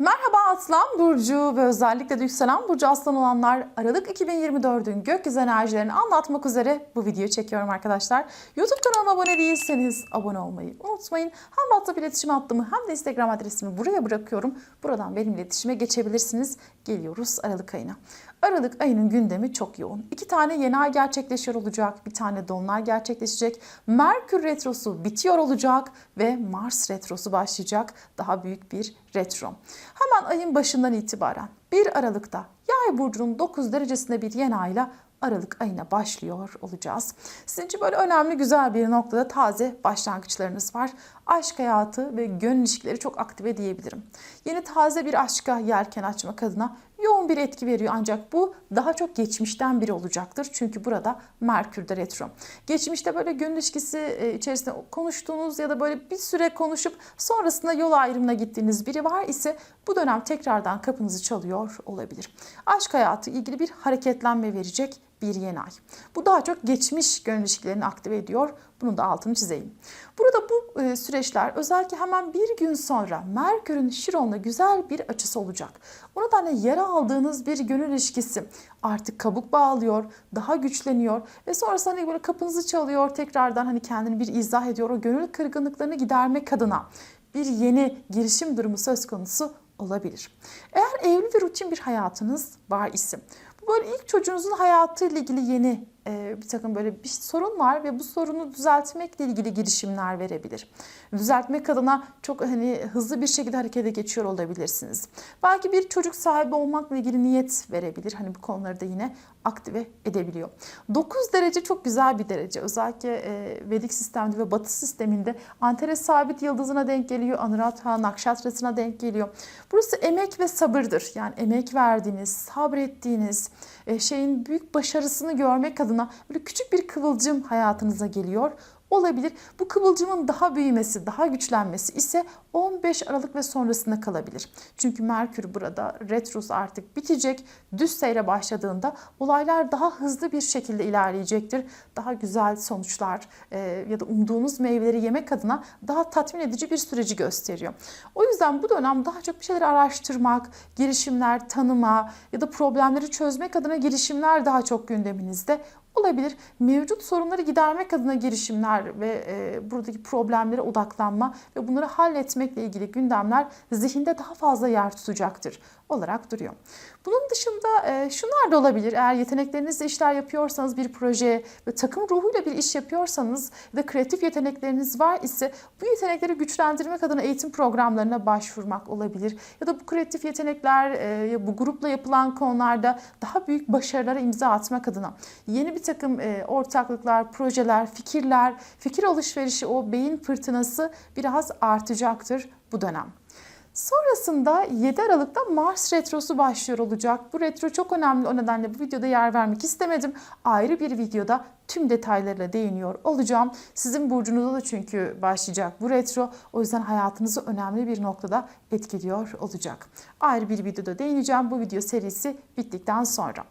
Merhaba Aslan Burcu ve özellikle de yükselen Burcu Aslan olanlar Aralık 2024'ün gökyüzü enerjilerini anlatmak üzere bu videoyu çekiyorum arkadaşlar. YouTube kanalıma abone değilseniz abone olmayı unutmayın. Hem WhatsApp iletişim hattımı hem de Instagram adresimi buraya bırakıyorum. Buradan benimle iletişime geçebilirsiniz. Geliyoruz Aralık ayına. Aralık ayının gündemi çok yoğun. İki tane yeni ay gerçekleşiyor olacak. Bir tane dolunay gerçekleşecek. Merkür retrosu bitiyor olacak ve Mars retrosu başlayacak. Daha büyük bir retro. Hemen ayın başından itibaren 1 Aralık'ta Yay burcunun 9 derecesinde bir yeni ayla Aralık ayına başlıyor olacağız. Sizin için böyle önemli güzel bir noktada taze başlangıçlarınız var. Aşk hayatı ve gönül ilişkileri çok aktive diyebilirim. Yeni taze bir aşka yelken açmak adına bir etki veriyor ancak bu daha çok geçmişten biri olacaktır. Çünkü burada Merkür'de retro. Geçmişte böyle gönül ilişkisi e, içerisinde konuştuğunuz ya da böyle bir süre konuşup sonrasında yol ayrımına gittiğiniz biri var ise bu dönem tekrardan kapınızı çalıyor olabilir. Aşk hayatı ilgili bir hareketlenme verecek bir yeni ay. Bu daha çok geçmiş gönül ilişkilerini aktive ediyor. Bunun da altını çizeyim. Burada bu e, süreçler özellikle hemen bir gün sonra Merkür'ün Şiron'la güzel bir açısı olacak. O nedenle yara aldığınız bir gönül ilişkisi artık kabuk bağlıyor, daha güçleniyor ve sonrasında hani böyle kapınızı çalıyor tekrardan hani kendini bir izah ediyor. O gönül kırgınlıklarını gidermek adına bir yeni girişim durumu söz konusu olabilir. Eğer evli ve rutin bir hayatınız var bu böyle ilk çocuğunuzun hayatıyla ilgili yeni bir takım böyle bir sorun var ve bu sorunu düzeltmekle ilgili girişimler verebilir. Düzeltmek adına çok hani hızlı bir şekilde harekete geçiyor olabilirsiniz. Belki bir çocuk sahibi olmakla ilgili niyet verebilir. Hani bu konuları da yine aktive edebiliyor. 9 derece çok güzel bir derece. Özellikle e, Vedik sistemde ve Batı sisteminde Antares sabit yıldızına denk geliyor. Anuradha Nakşatrasına denk geliyor. Burası emek ve sabırdır. Yani emek verdiğiniz, sabrettiğiniz e, şeyin büyük başarısını görmek adına böyle küçük bir kıvılcım hayatınıza geliyor olabilir. Bu kıvılcımın daha büyümesi, daha güçlenmesi ise 15 Aralık ve sonrasında kalabilir. Çünkü Merkür burada retrosu artık bitecek. Düz seyre başladığında olaylar daha hızlı bir şekilde ilerleyecektir. Daha güzel sonuçlar e, ya da umduğunuz meyveleri yemek adına daha tatmin edici bir süreci gösteriyor. O yüzden bu dönem daha çok bir şeyleri araştırmak, girişimler, tanıma ya da problemleri çözmek adına girişimler daha çok gündeminizde olabilir. Mevcut sorunları gidermek adına girişimler ve e, buradaki problemlere odaklanma ve bunları halletmekle ilgili gündemler zihinde daha fazla yer tutacaktır olarak duruyor. Bunun dışında e, şunlar da olabilir. Eğer yeteneklerinizle işler yapıyorsanız bir proje ve takım ruhuyla bir iş yapıyorsanız ve kreatif yetenekleriniz var ise bu yetenekleri güçlendirmek adına eğitim programlarına başvurmak olabilir. Ya da bu kreatif yetenekler e, bu grupla yapılan konularda daha büyük başarılara imza atmak adına yeni bir takım e, ortaklıklar, projeler, fikirler, fikir alışverişi o beyin fırtınası biraz artacaktır bu dönem. Sonrasında 7 Aralık'ta Mars retrosu başlıyor olacak. Bu retro çok önemli o nedenle bu videoda yer vermek istemedim. Ayrı bir videoda tüm detaylarıyla değiniyor olacağım. Sizin burcunuzda da çünkü başlayacak bu retro. O yüzden hayatınızı önemli bir noktada etkiliyor olacak. Ayrı bir videoda değineceğim bu video serisi bittikten sonra.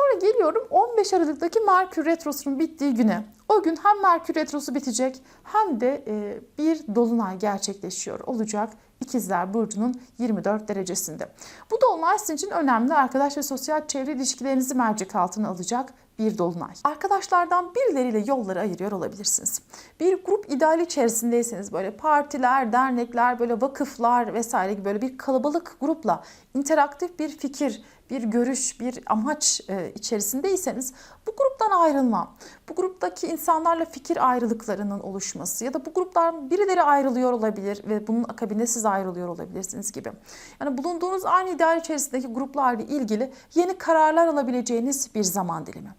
Sonra geliyorum 15 Aralık'taki Merkür Retrosu'nun bittiği güne. O gün hem Merkür Retrosu bitecek hem de e, bir dolunay gerçekleşiyor olacak. İkizler Burcu'nun 24 derecesinde. Bu dolunay sizin için önemli. Arkadaş ve sosyal çevre ilişkilerinizi mercek altına alacak bir dolunay. Arkadaşlardan birileriyle yolları ayırıyor olabilirsiniz. Bir grup ideali içerisindeyseniz böyle partiler, dernekler, böyle vakıflar vesaire gibi böyle bir kalabalık grupla interaktif bir fikir, bir görüş, bir amaç e, içerisindeyseniz bu gruptan ayrılma, bu gruptaki insanlarla fikir ayrılıklarının oluşması ya da bu gruptan birileri ayrılıyor olabilir ve bunun akabinde siz ayrılıyor olabilirsiniz gibi. Yani bulunduğunuz aynı ideal içerisindeki gruplarla ilgili yeni kararlar alabileceğiniz bir zaman dilimi.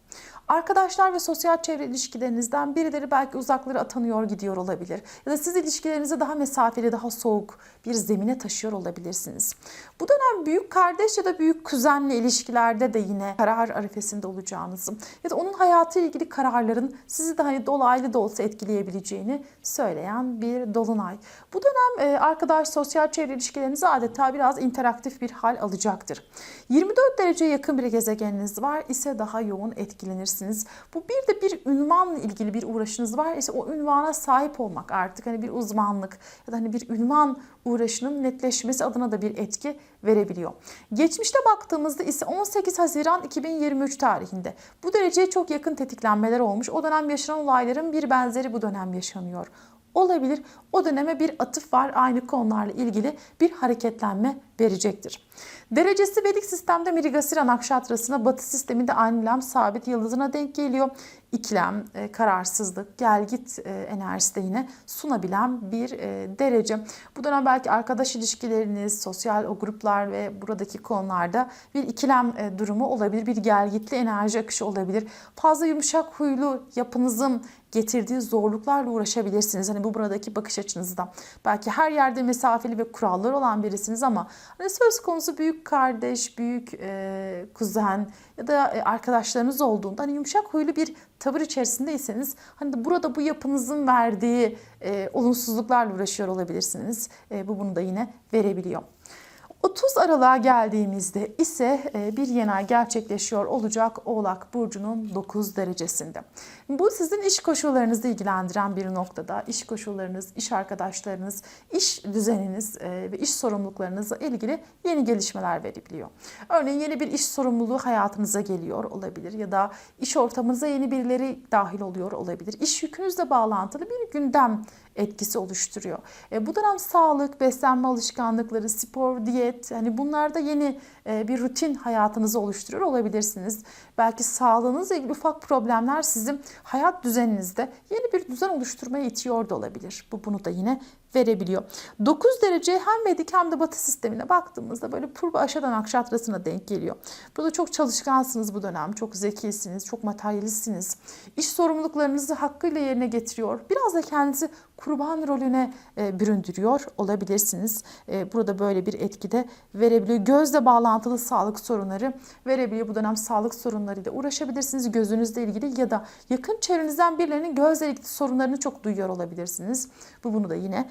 Arkadaşlar ve sosyal çevre ilişkilerinizden birileri belki uzaklara atanıyor gidiyor olabilir. Ya da siz ilişkilerinizi daha mesafeli, daha soğuk bir zemine taşıyor olabilirsiniz. Bu dönem büyük kardeş ya da büyük kuzenle ilişkilerde de yine karar arifesinde olacağınızı ya da onun hayatıyla ilgili kararların sizi de hani dolaylı da olsa etkileyebileceğini söyleyen bir dolunay. Bu dönem e, arkadaş sosyal çevre ilişkilerinizi adeta biraz interaktif bir hal alacaktır. 24 dereceye yakın bir gezegeniniz var ise daha yoğun etkilenirsiniz olabilirsiniz. Bu bir de bir ünvanla ilgili bir uğraşınız var. İşte o ünvana sahip olmak artık hani bir uzmanlık ya da hani bir ünvan uğraşının netleşmesi adına da bir etki verebiliyor. Geçmişte baktığımızda ise 18 Haziran 2023 tarihinde bu dereceye çok yakın tetiklenmeler olmuş. O dönem yaşanan olayların bir benzeri bu dönem yaşanıyor olabilir. O döneme bir atıf var. Aynı konularla ilgili bir hareketlenme verecektir. Derecesi Vedik sistemde Mrigasira nakşatrasına Batı sisteminde Anilam sabit yıldızına denk geliyor. İkilem, e, kararsızlık, gel git e, enerjisi de yine sunabilen bir e, derece. Bu dönem belki arkadaş ilişkileriniz, sosyal o gruplar ve buradaki konularda bir ikilem durumu olabilir. Bir gel gitli enerji akışı olabilir. Fazla yumuşak huylu yapınızın getirdiği zorluklarla uğraşabilirsiniz. Hani bu buradaki bakış açınızda. Belki her yerde mesafeli ve kurallar olan birisiniz ama hani söz konusu büyük kardeş, büyük e, kuzen ya da arkadaşlarınız olduğunda hani yumuşak huylu bir tavır içerisindeyseniz hani burada bu yapınızın verdiği e, olumsuzluklarla uğraşıyor olabilirsiniz. E, bu bunu da yine verebiliyor. 30 Aralık'a geldiğimizde ise e, bir yeni gerçekleşiyor olacak Oğlak Burcu'nun 9 derecesinde. Bu sizin iş koşullarınızı ilgilendiren bir noktada. İş koşullarınız, iş arkadaşlarınız, iş düzeniniz e, ve iş sorumluluklarınızla ilgili yeni gelişmeler verebiliyor. Örneğin yeni bir iş sorumluluğu hayatınıza geliyor olabilir ya da iş ortamınıza yeni birileri dahil oluyor olabilir. İş yükünüzle bağlantılı bir gündem etkisi oluşturuyor. E, bu dönem sağlık, beslenme alışkanlıkları, spor, diyet hani bunlarda yeni e, bir rutin hayatınızı oluşturuyor olabilirsiniz. Belki sağlığınızla ilgili ufak problemler sizin hayat düzeninizde yeni bir düzen oluşturmaya itiyor da olabilir. Bu bunu da yine verebiliyor. 9 derece hem Vedik hem de Batı sistemine baktığımızda böyle Purva Aşadan Akşatrası'na denk geliyor. Burada çok çalışkansınız bu dönem. Çok zekisiniz, çok materyalistsiniz. İş sorumluluklarınızı hakkıyla yerine getiriyor. Biraz da kendinizi kurban rolüne e, büründürüyor olabilirsiniz. E, burada böyle bir etkide verebiliyor. Gözle bağlantılı sağlık sorunları verebiliyor. Bu dönem sağlık sorunlarıyla uğraşabilirsiniz. Gözünüzle ilgili ya da yakın çevrenizden birilerinin gözle ilgili sorunlarını çok duyuyor olabilirsiniz. Bu bunu da yine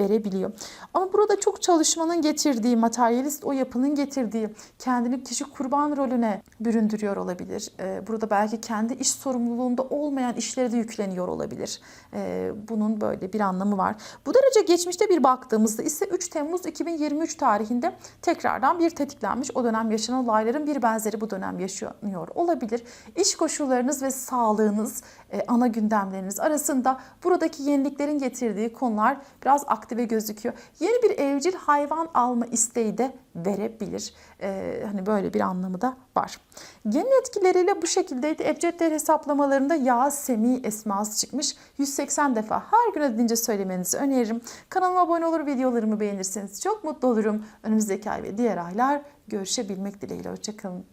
verebiliyor. Ama burada çok çalışmanın getirdiği, materyalist o yapının getirdiği kendini kişi kurban rolüne büründürüyor olabilir. Ee, Burada belki kendi iş sorumluluğunda olmayan işleri de yükleniyor olabilir. Ee, Bunun böyle bir anlamı var. Bu derece geçmişte bir baktığımızda ise 3 Temmuz 2023 tarihinde tekrardan bir tetiklenmiş. O dönem yaşanan olayların bir benzeri bu dönem yaşanıyor olabilir. İş koşullarınız ve sağlığınız, e, ana gündemleriniz arasında buradaki yeniliklerin getirdiği konular biraz aktive gözüküyor. Yeni bir evcil hayvan alma isteği de verebilir. Ee, hani böyle bir anlamı da var. Genel etkileriyle bu şekildeydi. Ebced hesaplamalarında yağ semi esması çıkmış. 180 defa her gün adınca söylemenizi öneririm. Kanalıma abone olur, videolarımı beğenirseniz çok mutlu olurum. Önümüzdeki ay ve diğer aylar görüşebilmek dileğiyle. Hoşçakalın.